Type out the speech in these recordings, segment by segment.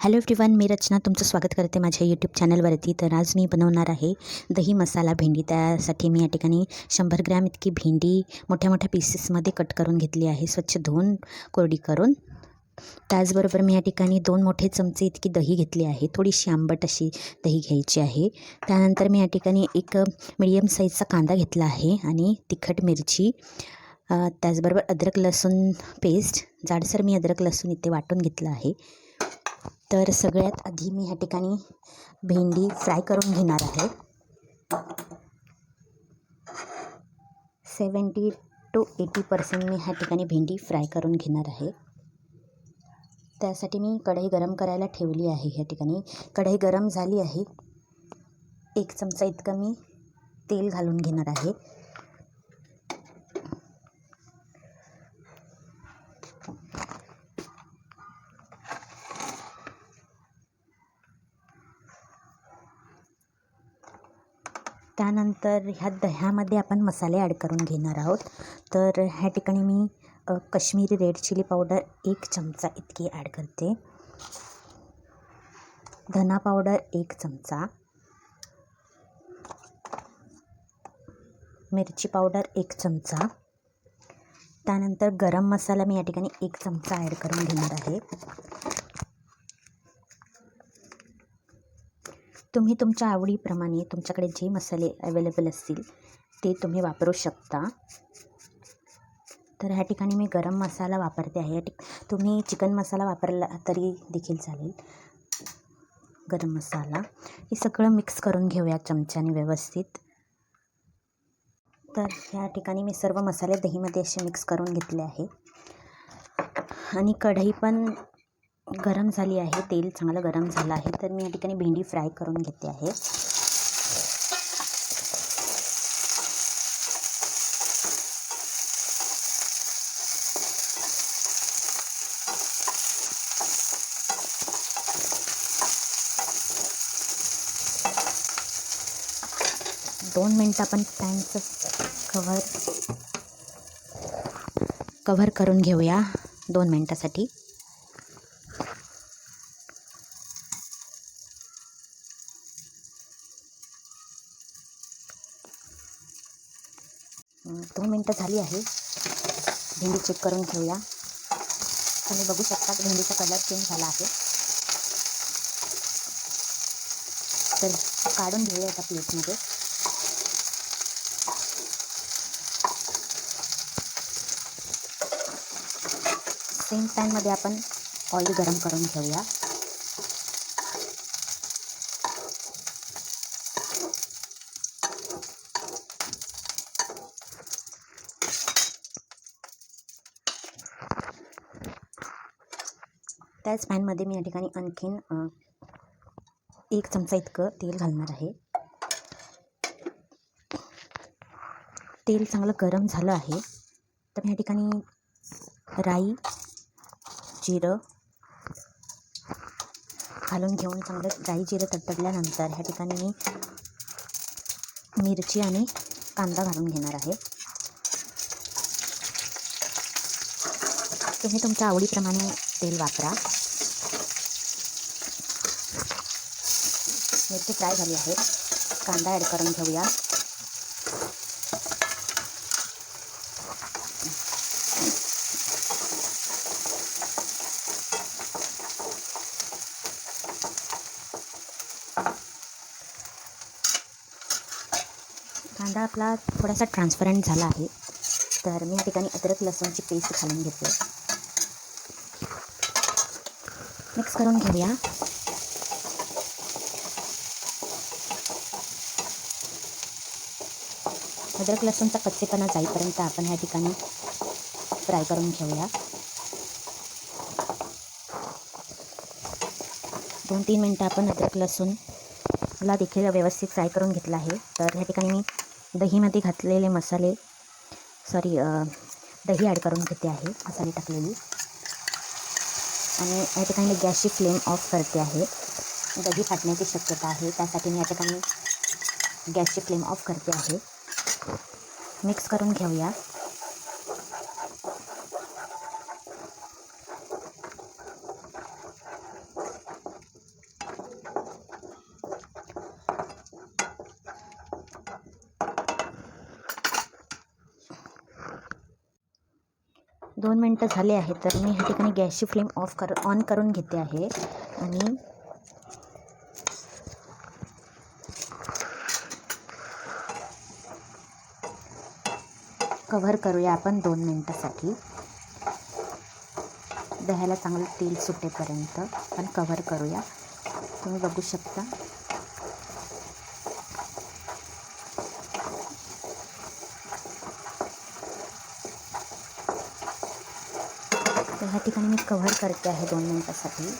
Hello everyone मी रचना तुमचं स्वागत करते माझ्या यूट्यूब चॅनलवरती तर आज मी बनवणार आहे दही मसाला भेंडी. त्यासाठी मी या ठिकाणी शंभर ग्रॅम इतकी भेंडी मोठ्या मोठ्या पीसेसमध्ये कट करून घेतली आहे. स्वच्छ धुवून कोरडी करून. त्याचबरोबर मी या ठिकाणी दोन मोठे चमचे इतकी दही घेतली आहे. थोडीशी आंबट अशी दही घ्यायची आहे. त्यानंतर मी या ठिकाणी एक मिडियम साईजचा कांदा घेतला आहे आणि तिखट मिरची त्याचबरोबर अद्रक लसूण पेस्ट जाडसर मी अद्रक लसूण इथे वाटून घेतलं आहे. तर सगळ्यात आधी मी ह्या ठिकाणी भेंडी फ्राय करून घेणार आहे. सेवन्टी टू एटी पर्सेंट मी ह्या ठिकाणी भेंडी फ्राय करून घेणार आहे. त्यासाठी मी कढई गरम करायला ठेवली आहे ह्या ठिकाणी. कढई गरम झाली आहे. एक चमचा इतकं मी तेल घालून घेणार आहे. त्यानंतर ह्या दह्यामध्ये आपण मसाले ॲड करून घेणार आहोत. तर ह्या ठिकाणी मी कश्मीरी रेड चिली पावडर एक चमचा इतकी ॲड करते. धना पावडर एक चमचा. मिरची पावडर एक चमचा. त्यानंतर गरम मसाला मी या ठिकाणी एक चमचा ॲड करून घेणार आहे. तुम्ही तुमच्या आवडीप्रमाणे तुमच्याकडे जे मसाले अवेलेबल असतील ते तुम्ही वापरू शकता. तर ह्या ठिकाणी मी गरम मसाला वापरते आहे. या ठिक तुम्ही चिकन मसाला वापरला तरी देखील चालेल. गरम मसाला. हे सगळं मिक्स करून घेऊया चमच्याने व्यवस्थित. तर ह्या ठिकाणी मी सर्व मसाले दहीमध्ये असे मिक्स करून घेतले आहे. आणि कढई पण गरम झाली आहे तेल चांगलं गरम झालं आहे तर मी या ठिकाणी भेंडी फ्राय करून घेते आहे. दोन मिनटं आपण पॅनचं कव्हर कव्हर करून घेऊया दोन मिनटासाठी अं, दोन मिनटं झाली आहे. भेंडी चेक करून घेऊया. तुम्ही बघू शकता भेंडीचा कलर चेंज झाला आहे. तर काढून घेऊया एका प्लेटमध्ये सेम पॅनमध्ये आपण ऑइल गरम करून घेऊया. त्याच पॅनमध्ये मी या ठिकाणी आणखीन एक चमचा इतकं तेल घालणार आहे. तेल चांगलं गरम झालं आहे. तर मी या ठिकाणी राई जिरं घालून घेऊन चांगलं राई जिरं तडतडल्यानंतर ह्या ठिकाणी मी मिरची आणि कांदा घालून घेणार आहे. तुम्ही तुमच्या आवडीप्रमाणे तेल वापरा. मिरची फ्राय झाली आहे. कांदा ॲड करून घेऊया. कांदा आपला थोडासा ट्रान्सपरंट झाला आहे. तर मी या ठिकाणी अद्रक लसूणची पेस्ट घालून घेते. मिक्स करून घेऊया अद्रक लसूणचा कच्चेपणा जाईपर्यंत आपण ह्या ठिकाणी फ्राय करून घेऊया दोन तीन मिनटं आपण अद्रक लसूणला देखील व्यवस्थित फ्राय करून घेतला आहे तर ह्या ठिकाणी मी दहीमध्ये घातलेले मसाले सॉरी दही ॲड करून घेते आहे मसाले टाकलेली आणि या ठिकाणी मी गॅसची फ्लेम ऑफ करते आहे. दही फाटण्याची शक्यता आहे. त्यासाठी मी या ठिकाणी गॅसची फ्लेम ऑफ करते आहे. मिक्स करून घेऊया. दोन मिनटं झाले आहे तर मी ह्या ठिकाणी गॅसची फ्लेम ऑफ कर ऑन करून घेते आहे. आणि कव्हर करूया आपण दोन मिनटासाठी. दह्याला चांगलं तेल सुटेपर्यंत आपण कव्हर करूया. तुम्ही बघू शकता. तर ह्या ठिकाणी मी कव्हर करते आहे दोन मिनटासाठी.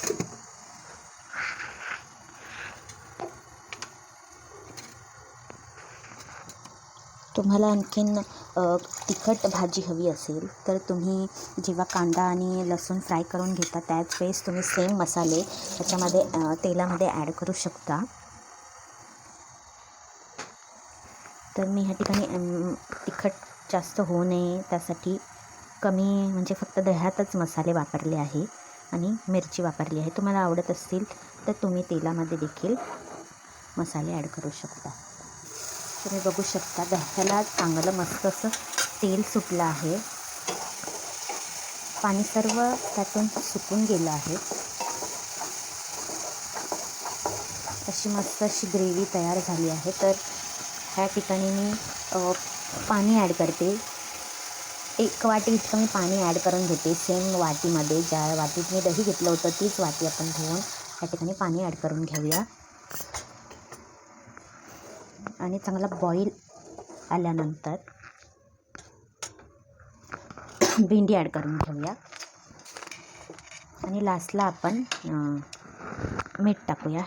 तुम्हाला आणखीन तिखट भाजी हवी असेल तर तुम्ही जेव्हा कांदा आणि लसूण फ्राय करून घेता त्याच वेळेस तुम्ही सेम मसाले त्याच्यामध्ये तेलामध्ये ॲड करू शकता. तर मी ह्या ठिकाणी तिखट जास्त होऊ नये त्यासाठी कमी म्हणजे फक्त दह्यातच मसाले वापरले आहे आणि मिरची वापरली आहे. तुम्हाला आवडत असतील तर तुम्ही तेलामध्ये देखील मसाले ॲड करू शकता. तुम्ही बघू शकता दह्याला चांगलं मस्त असं तेल सुटलं आहे. पाणी सर्व त्यातून सुकून गेलं आहे. अशी मस्त अशी ग्रेव्ही तयार झाली आहे. तर ह्या ठिकाणी मी पाणी ॲड करते. एक वाटी इतकं मी पाणी ॲड करून घेते. सेम वाटीमध्ये ज्या वाटीत मी दही घेतलं होतं तीच वाटी आपण घेऊन त्या ठिकाणी पाणी ॲड करून घेऊया. आणि चांगला बॉईल आल्यानंतर भेंडी ॲड करून घेऊया. आणि लास्टला आपण मीठ टाकूया.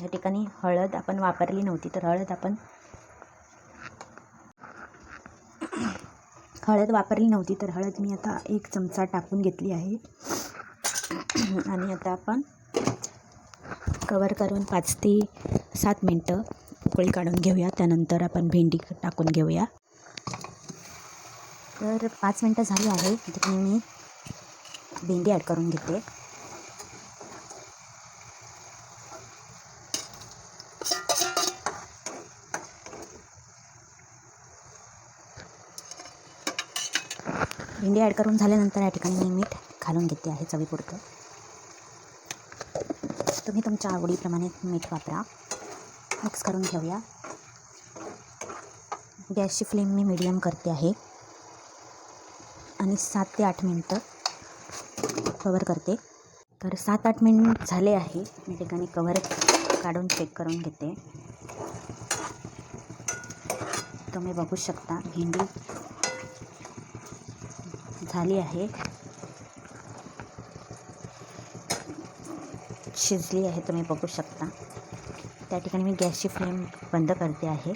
या ठिकाणी हळद आपण वापरली नव्हती तर हळद आपण हळद वापरली नव्हती तर हळद मी आता एक चमचा टाकून घेतली आहे. आणि आता आपण कवर करून पाच ते सात मिनटं उकळी काढून घेऊया. त्यानंतर आपण भेंडी टाकून घेऊया. तर पाच मिनटं झाली आहे तिथे मी भेंडी ॲड करून घेते. भेंडी ॲड करून झाल्यानंतर या ठिकाणी मी मीठ घालून घेते आहे चवीपुरतं. तुम्ही तुमच्या आवडीप्रमाणे मीठ वापरा. मिक्स करून घेऊया. गॅसची फ्लेम मी मिडियम करते आहे. आणि सात ते आठ मिनटं कवर करते. तर सात आठ मिनिट झाले आहे. मी ठिकाणी कवर काढून चेक करून घेते. तुम्ही बघू शकता भेंडी झाली आहे. शिजली आहे तुम्ही बघू शकता. त्या ठिकाणी मी गॅसची फ्लेम बंद करते आहे.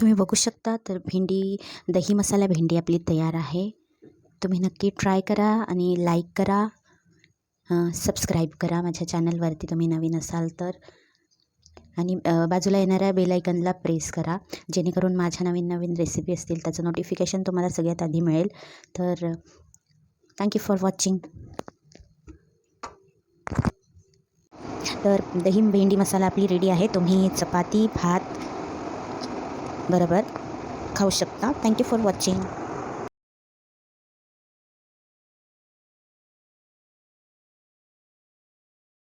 तुम्ही बघू शकता तर भेंडी दही मसाला भेंडी आपली तयार आहे. तुम्ही नक्की ट्राय करा आणि लाईक करा. सबस्क्राईब करा माझ्या चॅनलवरती तुम्ही नवीन असाल तर. आणि बाजूला येणाऱ्या बेलायकनला प्रेस करा. जेणेकरून माझ्या नवीन नवीन रेसिपी असतील त्याचं नोटिफिकेशन तुम्हाला सगळ्यात आधी मिळेल. तर थँक्यू फॉर वॉचिंग तर दही भेंडी मसाला आपली रेडी आहे. तुम्ही चपाती भात बरोबर खाऊ शकता. Thank you for watching